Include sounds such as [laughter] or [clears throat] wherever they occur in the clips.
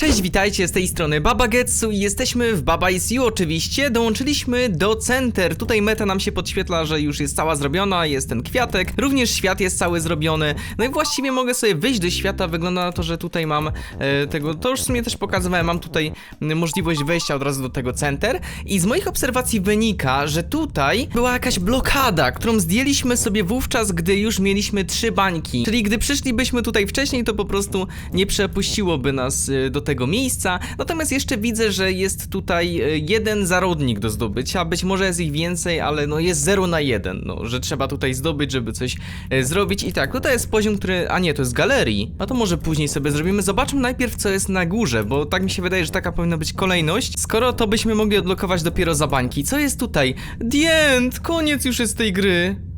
Cześć, witajcie z tej strony Baba Getsu i jesteśmy w Baba Is You oczywiście. Dołączyliśmy do center. Tutaj meta nam się podświetla, że już jest cała zrobiona, jest ten kwiatek. Również świat jest cały zrobiony. No i właściwie mogę sobie wyjść do świata. Wygląda na to, że tutaj mam e, tego, to już w sumie też pokazywałem, mam tutaj możliwość wejścia od razu do tego center. I z moich obserwacji wynika, że tutaj była jakaś blokada, którą zdjęliśmy sobie wówczas, gdy już mieliśmy trzy bańki. Czyli gdy przyszlibyśmy tutaj wcześniej, to po prostu nie przepuściłoby nas y, do tego miejsca. Natomiast jeszcze widzę, że jest tutaj y, jeden zarodnik do zdobycia. Być może jest ich więcej, ale no jest 0 na 1. No, że trzeba tutaj zdobyć, żeby coś y, zrobić. I tak, tutaj jest poziom, który. A nie, to jest galerii. A to może później sobie zrobimy. Zobaczmy najpierw, co jest na górze, bo tak mi się wydaje, że taka powinna być kolejność. Skoro to byśmy mogli odblokować dopiero za bańki. Co jest tutaj? The end! Koniec już jest tej gry.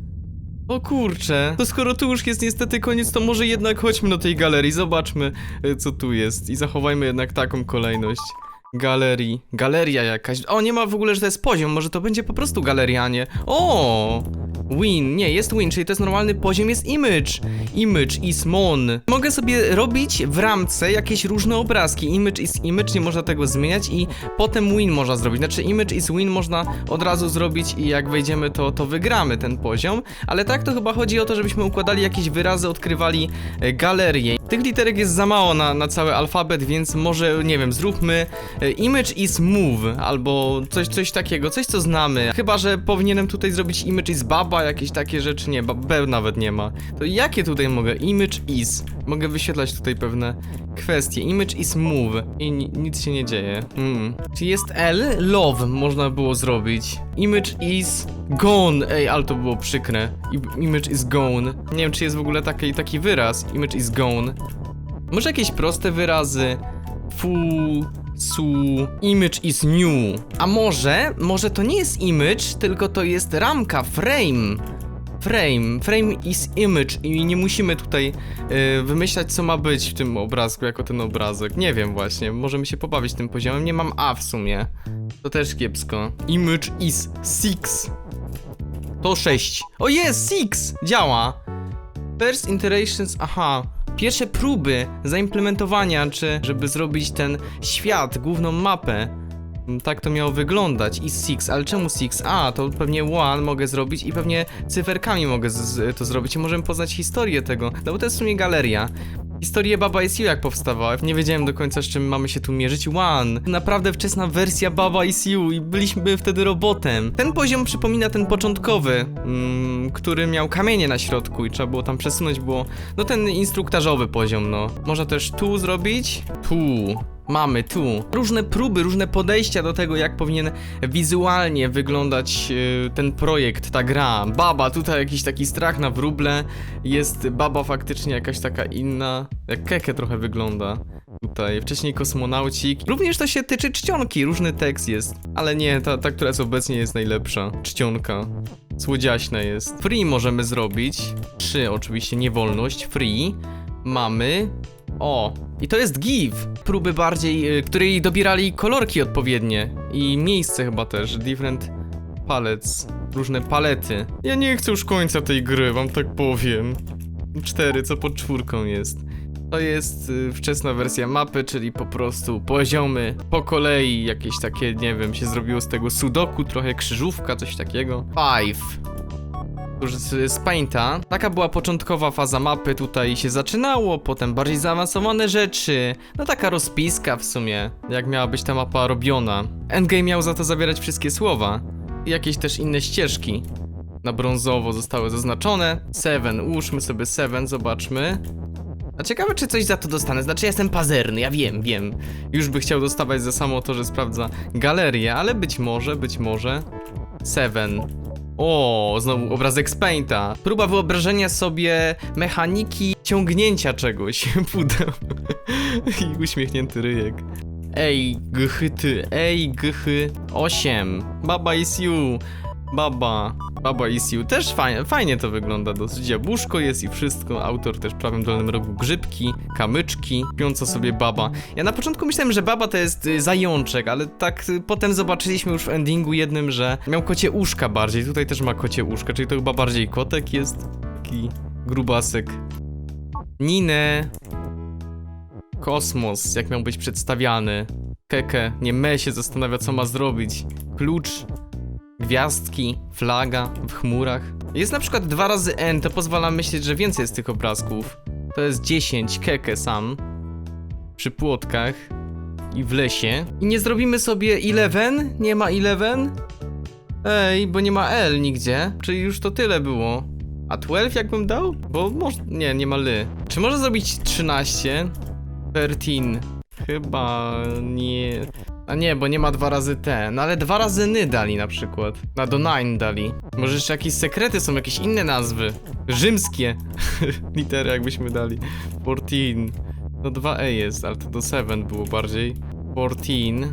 O kurczę, to skoro tu już jest niestety koniec, to może jednak chodźmy do tej galerii, zobaczmy e, co tu jest i zachowajmy jednak taką kolejność. Galerii, galeria jakaś. O, nie ma w ogóle, że to jest poziom, może to będzie po prostu galeria, a nie. O! Win, nie, jest win, czyli to jest normalny poziom, jest image. Image is mon. Mogę sobie robić w ramce jakieś różne obrazki. Image is image, nie można tego zmieniać i potem win można zrobić. Znaczy image is win można od razu zrobić i jak wejdziemy to, to wygramy ten poziom. Ale tak to chyba chodzi o to, żebyśmy układali jakieś wyrazy, odkrywali e, galerię. Tych literek jest za mało na, na cały alfabet, więc może, nie wiem, zróbmy e, image is move albo coś, coś takiego, coś co znamy. Chyba, że powinienem tutaj zrobić image is baba, jakieś takie rzeczy, nie, B nawet nie ma. To jakie tutaj mogę? Image is. Mogę wyświetlać tutaj pewne kwestie. Image is move i ni nic się nie dzieje. Mm. Czy jest L? Love można było zrobić. Image is gone. Ej, ale to było przykre. I image is gone. Nie wiem, czy jest w ogóle taki, taki wyraz. Image is gone. Może jakieś proste wyrazy? Full, su, image is new. A może, może to nie jest image, tylko to jest ramka, frame. Frame, frame is image i nie musimy tutaj y, wymyślać co ma być w tym obrazku jako ten obrazek. Nie wiem właśnie, możemy się pobawić tym poziomem. Nie mam A w sumie. To też kiepsko. Image is six. To 6. O jest, six! Działa. First iterations, aha. Pierwsze próby zaimplementowania, czy żeby zrobić ten świat, główną mapę. Mm, Tak to miało wyglądać. I six, ale czemu six? A, to pewnie one mogę zrobić i pewnie cyferkami mogę to zrobić i możemy poznać historię tego. No bo to jest w sumie galeria. Historię Baba Is You jak powstawała. Nie wiedziałem do końca z czym mamy się tu mierzyć. One. Naprawdę wczesna wersja Baba Is You i byliśmy wtedy robotem. Ten poziom przypomina ten początkowy, mm, który miał kamienie na środku i trzeba było tam przesunąć, było no ten instruktażowy poziom, no. Można też tu zrobić. Tu. Mamy tu różne próby, różne podejścia do tego, jak powinien wizualnie wyglądać e, ten projekt, ta gra. Baba, tutaj jakiś taki strach na wróble. Jest baba faktycznie jakaś taka inna. Jak keke trochę wygląda. Tutaj wcześniej kosmonaucik. Również to się tyczy czcionki, różny tekst jest. Ale nie, ta, ta która jest obecnie jest najlepsza. Czcionka. Słodziaśna jest. Free możemy zrobić. Trzy oczywiście, niewolność. Free. Mamy o, i to jest give. Próby bardziej, y, której dobierali kolorki odpowiednie i miejsce chyba też. Different palettes. Różne palety. Ja nie chcę już końca tej gry, wam tak powiem. Cztery, co pod czwórką jest. To jest y, wczesna wersja mapy, czyli po prostu poziomy po kolei, jakieś takie, nie wiem, się zrobiło z tego sudoku, trochę krzyżówka, coś takiego. Five z, z Painta. Taka była początkowa faza mapy, tutaj się zaczynało, potem bardziej zaawansowane rzeczy. No taka rozpiska w sumie, jak miała być ta mapa robiona. Endgame miał za to zawierać wszystkie słowa. I jakieś też inne ścieżki. Na brązowo zostały zaznaczone. Seven, ułóżmy sobie Seven, zobaczmy. A ciekawe, czy coś za to dostanę. Znaczy, ja jestem pazerny, ja wiem, wiem. Już by chciał dostawać za samo to, że sprawdza galerię, ale być może, być może. Seven. O, znowu obrazek z Painta. Próba wyobrażenia sobie mechaniki ciągnięcia czegoś. [laughs] Pudeł. I uśmiechnięty ryjek. Ej, gchy ty, ej, gchy. 8. Baba is you. Baba. Baba is you. Też fajnie, fajnie to wygląda dosyć. Jabłuszko jest i wszystko. Autor też w prawym dolnym rogu grzybki, kamyczki, piąca sobie baba. Ja na początku myślałem, że baba to jest y, zajączek, ale tak y, potem zobaczyliśmy już w endingu jednym, że miał kocie uszka bardziej. Tutaj też ma kocie uszka, czyli to chyba bardziej kotek jest. Taki grubasek. Ninę. Kosmos, jak miał być przedstawiany. Keke, nie me się zastanawia, co ma zrobić. Klucz, gwiazdki, flaga w chmurach. Jest na przykład dwa razy N, to pozwala myśleć, że więcej jest tych obrazków. To jest 10, Keke sam. Przy płotkach i w lesie. I nie zrobimy sobie 11? Nie ma 11? Ej, bo nie ma L nigdzie. Czyli już to tyle było. A 12 jakbym dał? Bo może... Nie, nie ma ly. Czy może zrobić 13? 13. Chyba nie... A nie, bo nie ma dwa razy T. No ale dwa razy ny dali na przykład. Na do 9 dali. Może jeszcze jakieś sekrety są, jakieś inne nazwy. Rzymskie. [laughs] Litery jakbyśmy dali. 14. No 2E jest, ale to do 7 było bardziej. 14.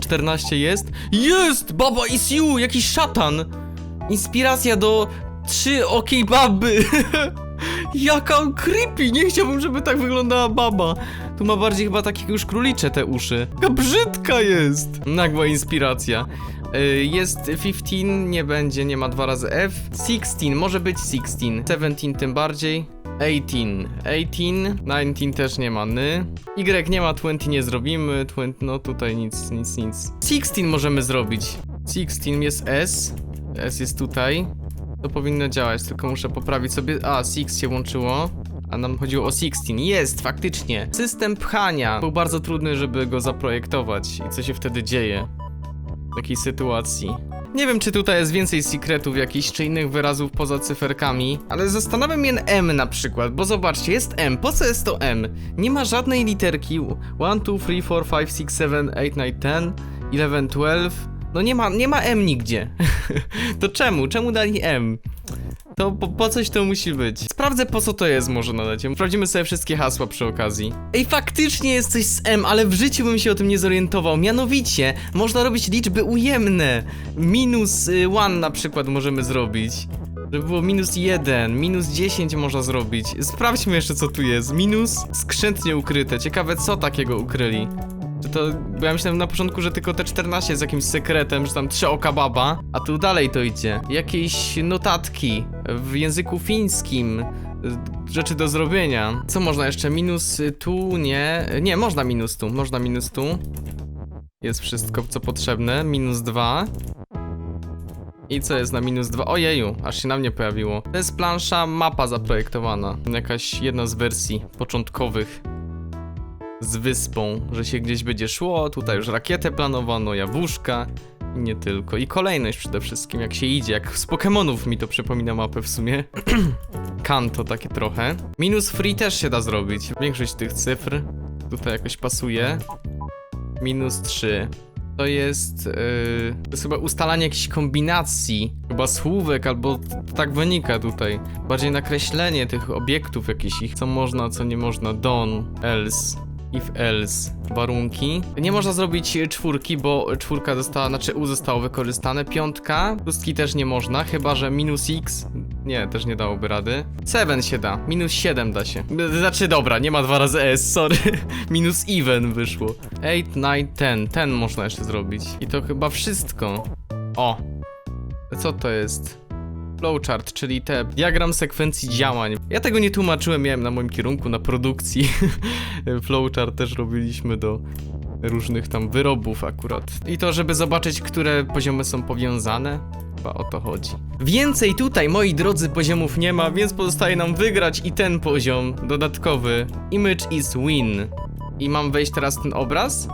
14 jest? Jest! Baba is you! Jakiś szatan! Inspiracja do 3 okiej baby! [laughs] Jaka creepy! Nie chciałbym, żeby tak wyglądała baba. Tu ma bardziej chyba takie już królicze te uszy. Jaka brzydka jest! Nagła inspiracja. Y, Jest 15, nie będzie, nie ma dwa razy F. 16, może być 16. 17 tym bardziej. 18, 18, 19 też nie ma ny. Y nie ma, 20 nie zrobimy, 20, no tutaj nic, nic, nic. 16 możemy zrobić. 16 jest S, S jest tutaj. To powinno działać, tylko muszę poprawić sobie, a, 6 się łączyło. A nam chodziło o 16. Jest, faktycznie. System pchania był bardzo trudny, żeby go zaprojektować. I co się wtedy dzieje? W takiej sytuacji. Nie wiem, czy tutaj jest więcej secretów jakichś, czy innych wyrazów poza cyferkami, ale zastanawiam mnie M na przykład, bo zobaczcie, jest M. Po co jest to M? Nie ma żadnej literki. 1, 2, 3, 4, 5, 6, 7, 8, 9, 10, 11, 12. No nie ma, nie ma M nigdzie. [laughs] to czemu? Czemu dali M? To po, po coś to musi być. Sprawdzę po co to jest może na lecie. Sprawdzimy sobie wszystkie hasła przy okazji. Ej, faktycznie jest coś z M, ale w życiu bym się o tym nie zorientował. Mianowicie, można robić liczby ujemne. Minus 1 na przykład możemy zrobić. Żeby było minus 1, minus 10 można zrobić. Sprawdźmy jeszcze co tu jest. Minus skrzętnie ukryte. Ciekawe co takiego ukryli. Czy to, bo ja myślałem na początku, że tylko te 14 jest jakimś sekretem, że tam trzy oka baba, a tu dalej to idzie. Jakieś notatki w języku fińskim, y, rzeczy do zrobienia. Co można jeszcze? Minus tu, nie. Nie, można minus tu, można minus tu. Jest wszystko, co potrzebne. Minus 2. I co jest na minus 2? Ojeju, aż się na mnie pojawiło. To jest plansza mapa zaprojektowana. Jakaś jedna z wersji początkowych z wyspą, że się gdzieś będzie szło, tutaj już rakietę planowano, jabłuszka i nie tylko. I kolejność przede wszystkim, jak się idzie, jak z Pokemonów mi to przypomina mapę w sumie. [clears throat] Kanto takie trochę. Minus free też się da zrobić. Większość tych cyfr tutaj jakoś pasuje. Minus 3. To jest, yy, to jest chyba ustalanie jakichś kombinacji, chyba słówek, albo tak wynika tutaj. Bardziej nakreślenie tych obiektów jakichś, ich, co można, co nie można. Don, else, if else, warunki. Nie można zrobić czwórki, bo czwórka została, znaczy U zostało wykorzystane. Piątka, pustki też nie można, chyba że minus x. Nie, też nie dałoby rady. 7 się da, minus 7 da się. Znaczy dobra, nie ma dwa razy S, sorry. [laughs] minus even wyszło. 8, 9, 10. Ten można jeszcze zrobić. I to chyba wszystko. O. Co to jest? Flowchart, czyli te diagram sekwencji działań. Ja tego nie tłumaczyłem, miałem na moim kierunku na produkcji. [laughs] Flowchart też robiliśmy do różnych tam wyrobów akurat. I to, żeby zobaczyć, które poziomy są powiązane. Chyba o to chodzi. Więcej tutaj, moi drodzy, poziomów nie ma, więc pozostaje nam wygrać i ten poziom dodatkowy. Image is win. I mam wejść teraz w ten obraz?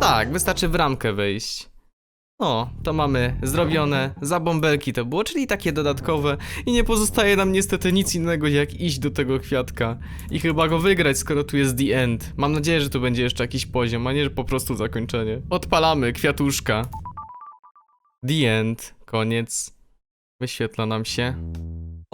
Tak, wystarczy w ramkę wejść. O, to mamy zrobione, za bąbelki to było, czyli takie dodatkowe i nie pozostaje nam niestety nic innego jak iść do tego kwiatka i chyba go wygrać, skoro tu jest the end. Mam nadzieję, że tu będzie jeszcze jakiś poziom, a nie, że po prostu zakończenie. Odpalamy, kwiatuszka. The end, koniec. Wyświetla nam się.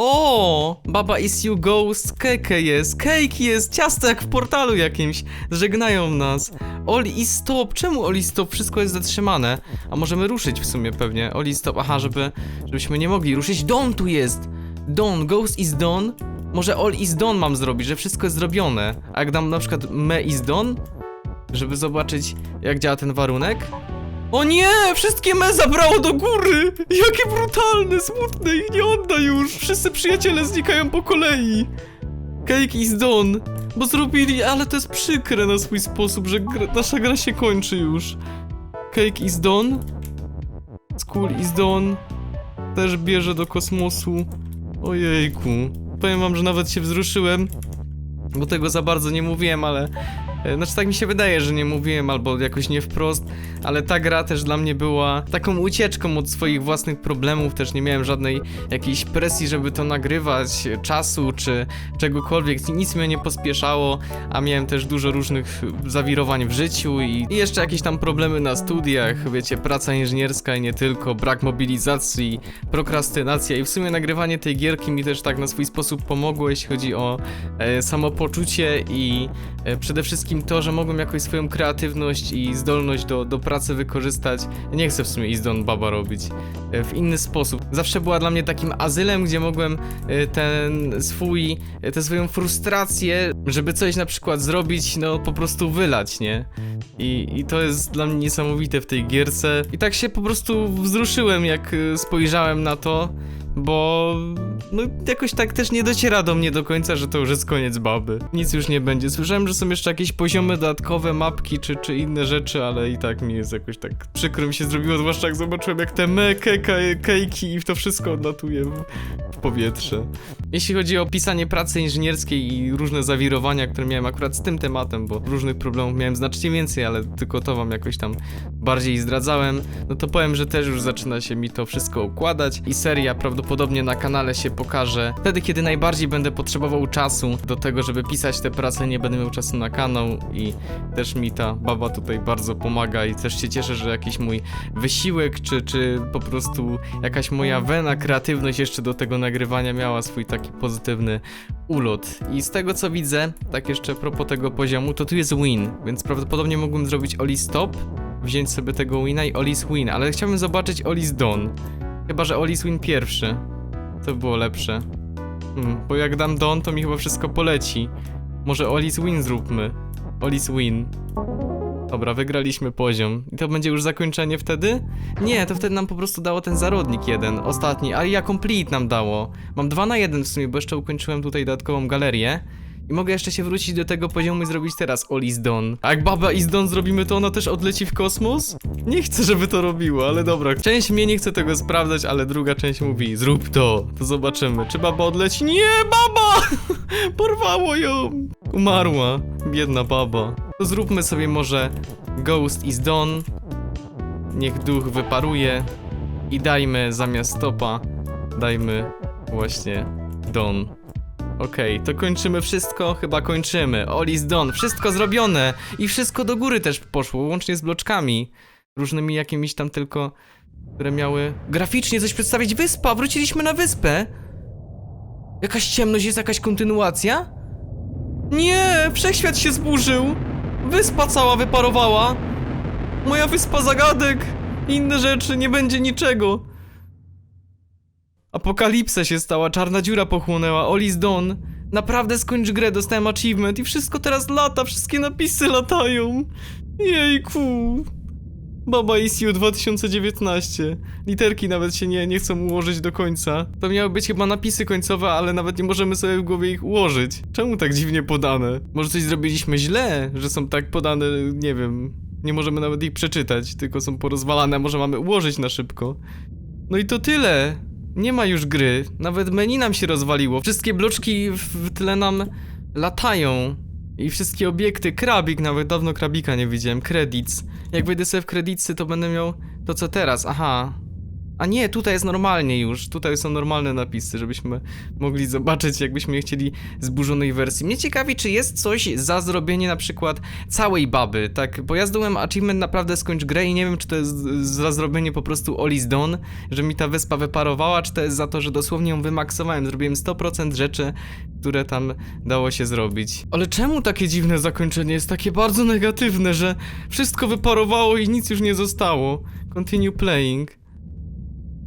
O, Baba is you ghost, keke jest, cake jest, ciasto jak w portalu jakimś. Żegnają nas. Oli i stop, czemu Oli stop? Wszystko jest zatrzymane. A możemy ruszyć w sumie pewnie. Oli stop, aha, żeby, żebyśmy nie mogli ruszyć. Don tu jest! Don, ghost is done. Może all is done mam zrobić, że wszystko jest zrobione. A jak dam na przykład me is done, żeby zobaczyć jak działa ten warunek. O nie! Wszystkie me zabrało do góry! Jakie brutalne, smutne, ich nie odda już! Wszyscy przyjaciele znikają po kolei! Cake is done. Bo zrobili, ale to jest przykre na swój sposób, że gra, nasza gra się kończy już. Cake is done. School is done. Też bierze do kosmosu. Ojejku. Powiem wam, że nawet się wzruszyłem. Bo tego za bardzo nie mówiłem, ale... e, Znaczy tak mi się wydaje, że nie mówiłem, albo jakoś nie wprost, ale ta gra też dla mnie była taką ucieczką od swoich własnych problemów, też nie miałem żadnej jakiejś presji, żeby to nagrywać, e, czasu czy czegokolwiek, nic mnie nie pospieszało, a miałem też dużo różnych zawirowań w życiu i, i jeszcze jakieś tam problemy na studiach, wiecie, praca inżynierska i nie tylko, brak mobilizacji, prokrastynacja i w sumie nagrywanie tej gierki mi też tak na swój sposób pomogło, jeśli chodzi o e, samopoczucie i e, przede wszystkim to, że mogłem jakoś swoją kreatywność i zdolność do, do pracy wykorzystać. Nie chcę w sumie Is Don Baba robić e, w inny sposób. Zawsze była dla mnie takim azylem, gdzie mogłem e, ten swój, e, tę swoją frustrację, żeby coś na przykład zrobić, no po prostu wylać, nie? I, I to jest dla mnie niesamowite w tej gierce. I tak się po prostu wzruszyłem, jak spojrzałem na to, bo no jakoś tak też nie dociera do mnie do końca, że to już jest koniec baby. Nic już nie będzie. Słyszałem, że są jeszcze jakieś poziomy dodatkowe, mapki czy, czy inne rzeczy, ale i tak mi jest jakoś tak przykro mi się zrobiło, zwłaszcza jak zobaczyłem jak te me, keka, kejki i to wszystko odlatuje w, w powietrze. Jeśli chodzi o pisanie pracy inżynierskiej i różne zawirowania, które miałem akurat z tym tematem, bo różnych problemów miałem znacznie więcej, ale tylko to wam jakoś tam bardziej zdradzałem, no to powiem, że też już zaczyna się mi to wszystko układać i seria prawdopodobnie na kanale się pokaże wtedy, kiedy najbardziej będę potrzebował czasu do tego, żeby pisać te prace, nie będę miał czasu na kanał i też mi ta baba tutaj bardzo pomaga i też się cieszę, że jakiś mój wysiłek, czy, czy po prostu jakaś moja wena, kreatywność jeszcze do tego nagrywania miała swój taki pozytywny ulot. I z tego co widzę, tak jeszcze propos tego poziomu, to tu jest win, więc prawdopodobnie mógłbym zrobić Oli stop, wziąć sobie tego wina i Olis win, ale chciałbym zobaczyć Olis don. Chyba, że Olis win pierwszy. To by było lepsze. Hmm, bo jak dam don, to mi chyba wszystko poleci. Może Olis win zróbmy. Olis win. Dobra, wygraliśmy poziom. I to będzie już zakończenie wtedy? Nie, to wtedy nam po prostu dało ten zarodnik jeden, ostatni, a ja complete nam dało. Mam 2 na 1 w sumie, bo jeszcze ukończyłem tutaj dodatkową galerię. I mogę jeszcze się wrócić do tego poziomu i zrobić teraz All is done. A jak baba is done zrobimy, to ona też odleci w kosmos? Nie chcę, żeby to robiło, ale dobra. Część mnie nie chce tego sprawdzać, ale druga część mówi, zrób to. To zobaczymy. Czy baba odleci? Nie, baba! [laughs] Porwało ją! Umarła. Biedna baba. To zróbmy sobie może Ghost is done. Niech duch wyparuje. I dajmy zamiast stopa, dajmy właśnie don. Okej, to kończymy wszystko? Chyba kończymy. All is done. Wszystko zrobione. I wszystko do góry też poszło, łącznie z bloczkami. Różnymi jakimiś tam tylko, które miały graficznie coś przedstawić. Wyspa! Wróciliśmy na wyspę! Jakaś ciemność, jest jakaś kontynuacja? Nie! Wszechświat się zburzył! Wyspa cała wyparowała! Moja wyspa zagadek! Inne rzeczy, nie będzie niczego! Apokalipsa się stała, czarna dziura pochłonęła, Olis Dawn. Naprawdę skończ grę, dostałem achievement i wszystko teraz lata, wszystkie napisy latają. Jejku. Baba Is You 2019. Literki nawet się nie, nie chcą ułożyć do końca. To miały być chyba napisy końcowe, ale nawet nie możemy sobie w głowie ich ułożyć. Czemu tak dziwnie podane? Może coś zrobiliśmy źle, że są tak podane, nie wiem. Nie możemy nawet ich przeczytać, tylko są porozwalane, może mamy ułożyć na szybko. No i to tyle. Nie ma już gry. Nawet menu nam się rozwaliło. Wszystkie bloczki w, tle nam latają. I wszystkie obiekty. Krabik nawet. Dawno krabika nie widziałem. Credits. Jak wejdę sobie w kredycy, to będę miał to co teraz. Aha. A nie, tutaj jest normalnie już. Tutaj są normalne napisy, żebyśmy mogli zobaczyć, jakbyśmy chcieli zburzonej wersji. Mnie ciekawi, czy jest coś za zrobienie na przykład całej baby, tak? Bo ja zdobyłem achievement naprawdę skończ grę i nie wiem, czy to jest za zrobienie po prostu All is done, że mi ta wyspa wyparowała, czy to jest za to, że dosłownie ją wymaksowałem. Zrobiłem 100% rzeczy, które tam dało się zrobić. Ale czemu takie dziwne zakończenie jest takie bardzo negatywne, że wszystko wyparowało i nic już nie zostało? Continue playing.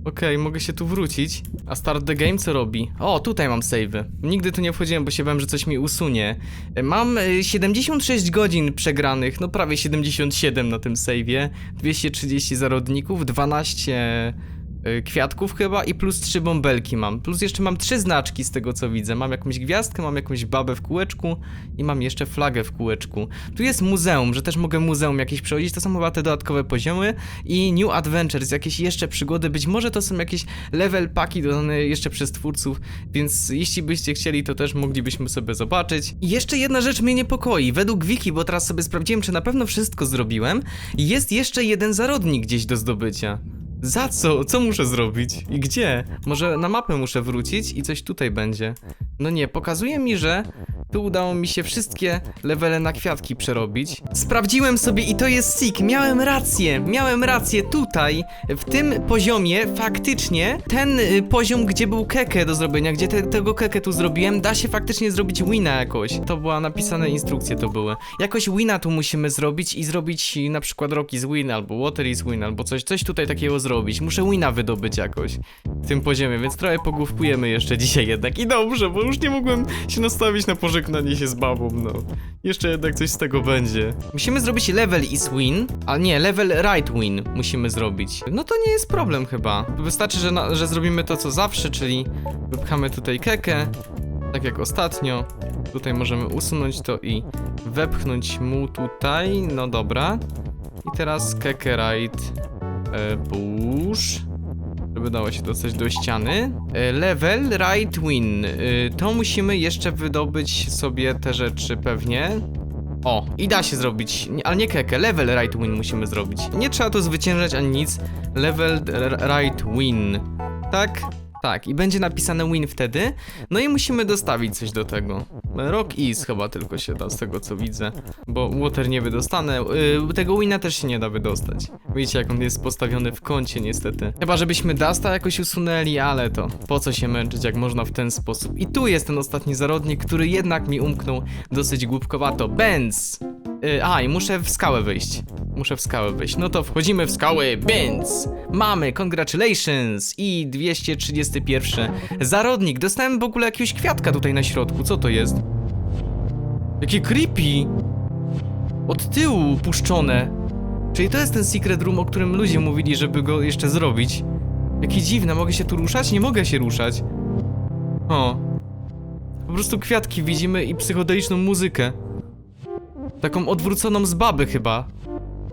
Okej, mogę się tu wrócić. A start the game co robi? O, tutaj mam save'y. Nigdy tu nie wchodziłem, bo się bałem, że coś mi usunie. E, Mam e, 76 godzin przegranych, no prawie 77 na tym save'ie. 230 zarodników, 12 y, kwiatków chyba i plus trzy bąbelki mam. Plus jeszcze mam trzy znaczki z tego co widzę. Mam jakąś gwiazdkę, mam jakąś babę w kółeczku i mam jeszcze flagę w kółeczku. Tu jest muzeum, że też mogę muzeum jakieś przechodzić. To są chyba te dodatkowe poziomy i New Adventures, jakieś jeszcze przygody. Być może to są jakieś level paki dodane jeszcze przez twórców, więc jeśli byście chcieli, to też moglibyśmy sobie zobaczyć. I jeszcze jedna rzecz mnie niepokoi. Według wiki, bo teraz sobie sprawdziłem, czy na pewno wszystko zrobiłem, jest jeszcze jeden zarodnik gdzieś do zdobycia. Za co? Co muszę zrobić? I gdzie? Może na mapę muszę wrócić i coś tutaj będzie. No nie, pokazuje mi, że tu udało mi się wszystkie levele na kwiatki przerobić. Sprawdziłem sobie i to jest sick. Miałem rację, miałem rację. Tutaj, w tym poziomie, faktycznie, ten y, poziom, gdzie był keke do zrobienia, gdzie te, tego keke tu zrobiłem, da się faktycznie zrobić wina jakoś. To była napisane instrukcje to były. Jakoś wina tu musimy zrobić i zrobić na przykład Rock is win, albo Water is win, albo coś, coś tutaj takiego zrobić. Muszę wina wydobyć jakoś w tym poziomie, więc trochę pogłówkujemy jeszcze dzisiaj jednak. I dobrze, bo już nie mogłem się nastawić na pożegnanie się z babą, no. Jeszcze jednak coś z tego będzie. Musimy zrobić level is win, a nie, level right win musimy zrobić. No to nie jest problem chyba. Wystarczy, że, na, że zrobimy to co zawsze, czyli wypchamy tutaj kekę, tak jak ostatnio. Tutaj możemy usunąć to i wepchnąć mu tutaj, no dobra. I teraz kekę right e, push żeby dało się dostać do ściany. E, Level right win. E, To musimy jeszcze wydobyć sobie te rzeczy pewnie. O, i da się zrobić, ale nie kekę, level right win musimy zrobić. Nie trzeba tu zwyciężać ani nic. Level right win. Tak? Tak, i będzie napisane win wtedy. No i musimy dostawić coś do tego. Rock is chyba tylko się da z tego co widzę. Bo water nie wydostanę. Yy, tego wina też się nie da wydostać. Widzicie jak on jest postawiony w kącie niestety. Chyba żebyśmy Dasta jakoś usunęli, ale to po co się męczyć jak można w ten sposób. I tu jest ten ostatni zarodnik, który jednak mi umknął dosyć głupkowato. Benz! Yy, a, i muszę w skałę wyjść. Muszę w skałę wyjść. No to wchodzimy w skałę. Benz! Mamy, congratulations! I 231 zarodnik. Dostałem w ogóle jakiegoś kwiatka tutaj na środku. Co to jest? Jakie creepy! Od tyłu puszczone. Czyli to jest ten secret room, o którym ludzie mówili, żeby go jeszcze zrobić. Jakie dziwne, mogę się tu ruszać? Nie mogę się ruszać. O. Po prostu kwiatki widzimy i psychodeliczną muzykę. Taką odwróconą z baby chyba.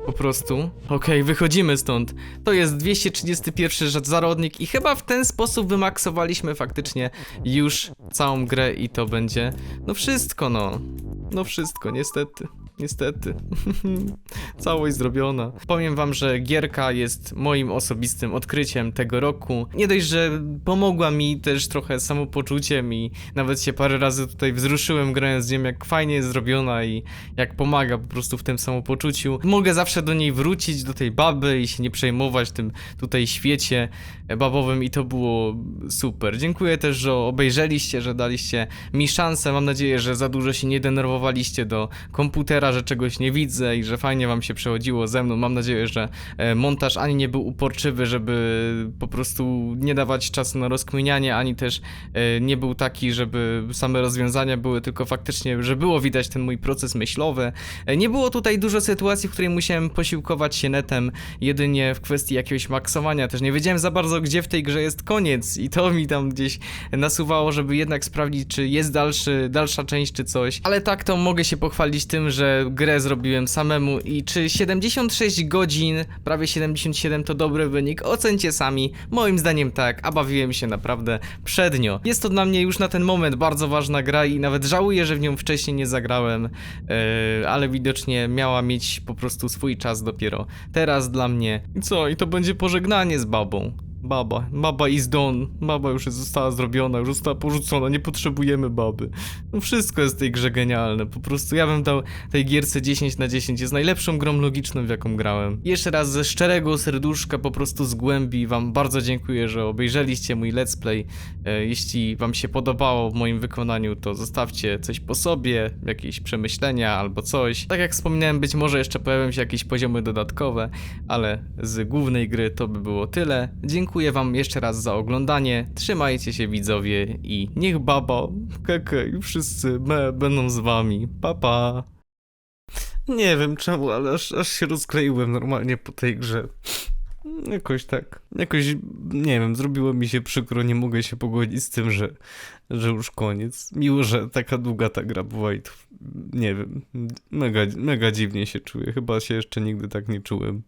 Po prostu. Okej, wychodzimy stąd. To jest 231 rzecz zarodnik i chyba w ten sposób wymaksowaliśmy faktycznie już całą grę i to będzie no wszystko no. No wszystko, niestety. Niestety. [laughs] Całość zrobiona. Powiem wam, że gierka jest moim osobistym odkryciem tego roku. Nie dość, że pomogła mi też trochę samopoczuciem i nawet się parę razy tutaj wzruszyłem grając z nią, jak fajnie jest zrobiona i jak pomaga po prostu w tym samopoczuciu. Mogę zawsze do niej wrócić, do tej baby i się nie przejmować tym tutaj świecie babowym i to było super. Dziękuję też, że obejrzeliście, że daliście mi szansę. Mam nadzieję, że za dużo się nie denerwowaliście do komputera, że czegoś nie widzę i że fajnie wam się przechodziło ze mną. Mam nadzieję, że e, montaż ani nie był uporczywy, żeby po prostu nie dawać czasu na rozkminianie, ani też e, nie był taki, żeby same rozwiązania były, tylko faktycznie, że było widać ten mój proces myślowy. E, Nie było tutaj dużo sytuacji, w której musiałem posiłkować się netem jedynie w kwestii jakiegoś maksowania. Też nie wiedziałem za bardzo, gdzie w tej grze jest koniec i to mi tam gdzieś nasuwało, żeby jednak sprawdzić, czy jest dalszy, dalsza część, czy coś. Ale tak to mogę się pochwalić tym, że grę zrobiłem samemu i czy 76 godzin, prawie 77 to dobry wynik, ocencie sami. Moim zdaniem tak, a bawiłem się naprawdę przednio. Jest to dla mnie już na ten moment bardzo ważna gra i nawet żałuję, że w nią wcześniej nie zagrałem, yy, ale widocznie miała mieć po prostu swój czas dopiero teraz dla mnie. I co? I to będzie pożegnanie z babą. Baba, baba is done. Baba już została zrobiona, już została porzucona, nie potrzebujemy baby. No wszystko jest w tej grze genialne, po prostu ja bym dał tej gierce 10 na 10, jest najlepszą grą logiczną w jaką grałem. Jeszcze raz ze szczerego serduszka, po prostu z głębi wam bardzo dziękuję, że obejrzeliście mój let's play. E, jeśli wam się podobało w moim wykonaniu, to zostawcie coś po sobie, jakieś przemyślenia albo coś. Tak jak wspominałem, być może jeszcze pojawią się jakieś poziomy dodatkowe, ale z głównej gry to by było tyle. Dziękuję wam jeszcze raz za oglądanie, trzymajcie się widzowie i niech baba, keke i wszyscy me będą z wami. Pa pa! Nie wiem czemu, ale aż, aż się rozkleiłem normalnie po tej grze. Jakoś tak. Jakoś, nie wiem, zrobiło mi się przykro, nie mogę się pogodzić z tym, że, że już koniec. Miło, że taka długa ta gra była i to, nie wiem, mega, mega dziwnie się czuję. Chyba się jeszcze nigdy tak nie czułem.